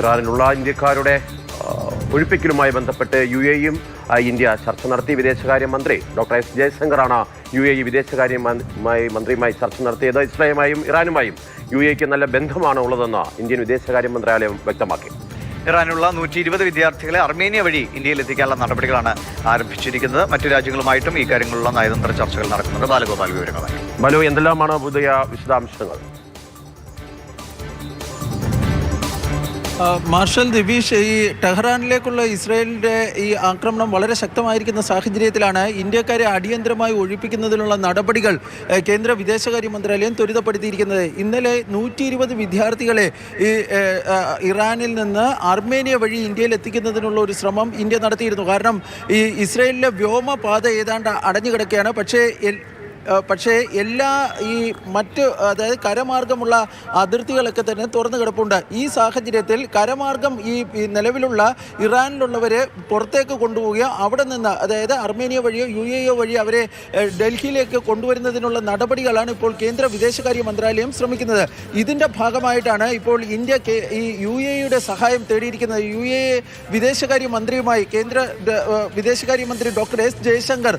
ഇറാനിലുള്ള ഇന്ത്യക്കാരുടെ ഒഴിപ്പിക്കലുമായി ബന്ധപ്പെട്ട് യു എയും ഇന്ത്യ ചർച്ച നടത്തി. വിദേശകാര്യമന്ത്രി ഡോക്ടർ എസ് ജയശങ്കറാണ് യു എ ഇ വിദേശകാര്യമായി മന്ത്രിയുമായി ചർച്ച നടത്തിയത്. ഇസ്രായേലുമായും ഇറാനുമായും യു എക്ക് നല്ല ബന്ധമാണ് ഉള്ളതെന്ന് ഇന്ത്യൻ വിദേശകാര്യ മന്ത്രാലയം വ്യക്തമാക്കി. ഇറാനുള്ള നൂറ്റി ഇരുപത് വിദ്യാർത്ഥികളെ അർമേനിയ വഴി ഇന്ത്യയിൽ എത്തിക്കാനുള്ള നടപടികളാണ് ആരംഭിച്ചിരിക്കുന്നത്. മറ്റു രാജ്യങ്ങളുമായിട്ടും ഈ കാര്യങ്ങളിലുള്ള നയതന്ത്ര ചർച്ചകൾ നടക്കുന്നത് ബാലഗോപാൽ വിവരങ്ങളായി ബാലു എന്തെല്ലാമാണ് പുതിയ വിശദാംശങ്ങൾ? മാർഷൽ ദിവീഷ് ഈ ടെഹ്റാനിലേക്കുള്ള ഇസ്രയേലിന്റെ ഈ ആക്രമണം വളരെ ശക്തമായിരിക്കുന്ന സാഹചര്യത്തിലാണ് ഇന്ത്യക്കാരെ അടിയന്തരമായി ഒഴിപ്പിക്കുന്നതിനുള്ള നടപടികൾ കേന്ദ്ര വിദേശകാര്യ മന്ത്രാലയം ത്വരിതപ്പെടുത്തിയിരിക്കുന്നത്. ഇന്നലെ നൂറ്റി ഇരുപത് വിദ്യാർത്ഥികളെ ഈ ഇറാനിൽ നിന്ന് അർമേനിയ വഴി ഇന്ത്യയിൽ എത്തിക്കുന്നതിനുള്ള ഒരു ശ്രമം ഇന്ത്യ നടത്തിയിരുന്നു. കാരണം ഈ ഇസ്രയേലിലെ വ്യോമപാത ഏതാണ്ട് അടഞ്ഞു കിടക്കുകയാണ് പക്ഷേ പക്ഷേ എല്ലാ ഈ മറ്റ് അതായത് കരമാർഗമുള്ള അതിർത്തികളൊക്കെ തന്നെ തുറന്നു കിടപ്പുണ്ട്. ഈ സാഹചര്യത്തിൽ കരമാർഗം ഈ നിലവിലുള്ള ഇറാനിലുള്ളവരെ പുറത്തേക്ക് കൊണ്ടുപോവുകയോ അവിടെ നിന്ന് അതായത് അർമേനിയ വഴിയോ യു എ ഒ വഴി അവരെ ഡൽഹിയിലേക്ക് കൊണ്ടുവരുന്നതിനുള്ള നടപടികളാണ് ഇപ്പോൾ കേന്ദ്ര വിദേശകാര്യ മന്ത്രാലയം ശ്രമിക്കുന്നത്. ഇതിന്റെ ഭാഗമായിട്ടാണ് ഇപ്പോൾ ഇന്ത്യ ഈ യു എ യുടെ സഹായം തേടിയിരിക്കുന്നത്. യു എ വിദേശകാര്യ മന്ത്രിയുമായി കേന്ദ്ര വിദേശകാര്യമന്ത്രി വിദേശകാര്യ മന്ത്രി ഡോക്ടർ എസ് ജയശങ്കർ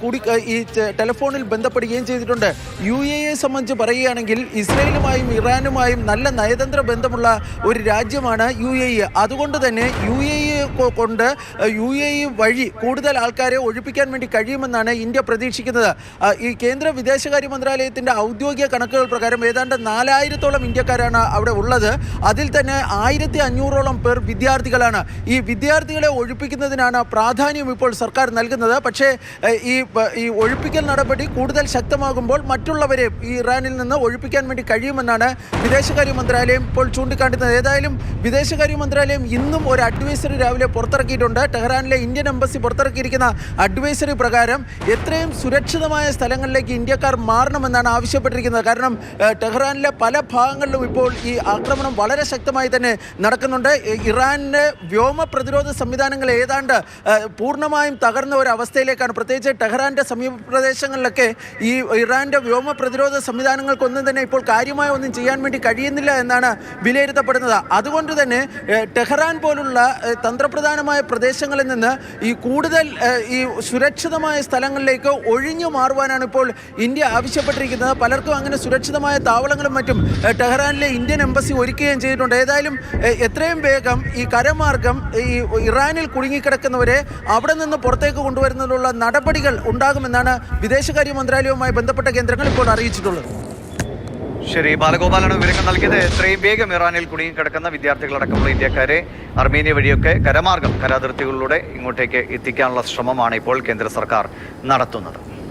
കൂടി ഈ ടെലിഫോണിൽ ടെലിഫോണിൽ ബന്ധപ്പെടുകയും ചെയ്തിട്ടുണ്ട്. യു എ എ സംബന്ധിച്ച് പറയുകയാണെങ്കിൽ ഇസ്രയേലുമായും ഇറാനുമായും നല്ല നയതന്ത്ര ബന്ധമുള്ള ഒരു രാജ്യമാണ് യു എ ഇ അതുകൊണ്ട് തന്നെ യു എ ഇ കൊണ്ട് യു എ ഇ വഴി കൂടുതൽ ആൾക്കാരെ ഒഴിപ്പിക്കാൻ വേണ്ടി കഴിയുമെന്നാണ് ഇന്ത്യ പ്രതീക്ഷിക്കുന്നത്. ഈ കേന്ദ്ര വിദേശകാര്യ മന്ത്രാലയത്തിന്റെ ഔദ്യോഗിക കണക്കുകൾ പ്രകാരം ഏതാണ്ട് നാലായിരത്തോളം ഇന്ത്യക്കാരാണ് അവിടെ ഉള്ളത്. അതിൽ തന്നെ ആയിരത്തി അഞ്ഞൂറോളം പേർ വിദ്യാർത്ഥികളാണ്. ഈ വിദ്യാർത്ഥികളെ ഒഴിപ്പിക്കുന്നതിനാണ് പ്രാധാന്യം ഇപ്പോൾ സർക്കാർ നൽകുന്നത്. പക്ഷേ ഈ ഈ ഒഴിപ്പിക്കൽ നടപടി കൂടുതൽ ശക്തമാകുമ്പോൾ മറ്റുള്ളവരെ ഈ ഇറാനിൽ നിന്ന് ഒഴിപ്പിക്കാൻ വേണ്ടി കഴിയുമെന്നാണ് വിദേശകാര്യ മന്ത്രാലയം ഇപ്പോൾ ചൂണ്ടിക്കാട്ടുന്നത് ഏതായാലും വിദേശകാര്യ മന്ത്രാലയം ഇന്നും ഒരു അഡ്വൈസറി രാവിലെ പുറത്തിറക്കിയിട്ടുണ്ട്. ടെഹ്റാനിലെ ഇന്ത്യൻ എംബസി പുറത്തിറക്കിയിരിക്കുന്ന അഡ്വൈസറി പ്രകാരം എത്രയും സുരക്ഷിതമായ സ്ഥലങ്ങളിലേക്ക് ഇന്ത്യക്കാർ മാറണമെന്നാണ് ആവശ്യപ്പെട്ടിരിക്കുന്നത്. കാരണം ടെഹ്റാനിലെ പല ഭാഗങ്ങളിലും ഇപ്പോൾ ഈ ആക്രമണം വളരെ ശക്തമായി തന്നെ നടക്കുന്നുണ്ട്. ഇറാനിന്റെ വ്യോമ പ്രതിരോധ സംവിധാനങ്ങൾ ഏതാണ്ട് പൂർണമായും തകർന്ന ഒരു അവസ്ഥയിലേക്കാണ്. പ്രത്യേകിച്ച് ടെഹ്റാന്റെ സമീപ പ്രദേശങ്ങളിലൊക്കെ ഈ ഇറാന്റെ വ്യോമ പ്രതിരോധ സംവിധാനങ്ങൾക്കൊന്നും തന്നെ ഇപ്പോൾ കാര്യമായ ഒന്നും ചെയ്യാൻ വേണ്ടി കഴിയുന്നില്ല എന്നാണ് വിലയിരുത്തപ്പെടുന്നത്. അതുകൊണ്ട് തന്നെ ടെഹ്റാൻ പോലുള്ള തന്ത്രപ്രധാനമായ പ്രദേശങ്ങളിൽ നിന്ന് ഈ കൂടുതൽ ഈ സുരക്ഷിതമായ സ്ഥലങ്ങളിലേക്ക് ഒഴിഞ്ഞു മാറുവാനാണ് ഇപ്പോൾ ഇന്ത്യ ആവശ്യപ്പെട്ടിരിക്കുന്നത്. പലർക്കും അങ്ങനെ സുരക്ഷിതമായ താവളങ്ങളും മറ്റും ടെഹ്റാനിലെ ഇന്ത്യൻ എംബസി ഒരുക്കുകയും ചെയ്തിട്ടുണ്ട്. ഏതായാലും എത്രയും വേഗം ഈ കരമാർഗം ഈ ഇറാനിൽ കുടുങ്ങിക്കിടക്കുന്നവരെ അവിടെ നിന്ന് പുറത്തേക്ക് കൊണ്ടുവരുന്നതിനുള്ള നടപടികൾ ഉണ്ടാകുമെന്നാണ് വിദേശകാര്യ മന്ത്രാലയവുമായി ബന്ധപ്പെട്ട കേന്ദ്രങ്ങൾ ഇപ്പോൾ അറിയിച്ചിട്ടുള്ളത്. ശരി ബാലഗോപാലാണ് വിവരങ്ങൾ നൽകിയത്. എത്രയും വേഗം ഇറാനിൽ കുടുങ്ങിക്കിടക്കുന്ന വിദ്യാർത്ഥികളടക്കമുള്ള ഇന്ത്യക്കാരെ അർമേനിയ വഴിയൊക്കെ കരമാർഗം കരാതിർത്തികളിലൂടെ ഇങ്ങോട്ടേക്ക് എത്തിക്കാനുള്ള ശ്രമമാണ് ഇപ്പോൾ കേന്ദ്ര സർക്കാർ നടത്തുന്നത്.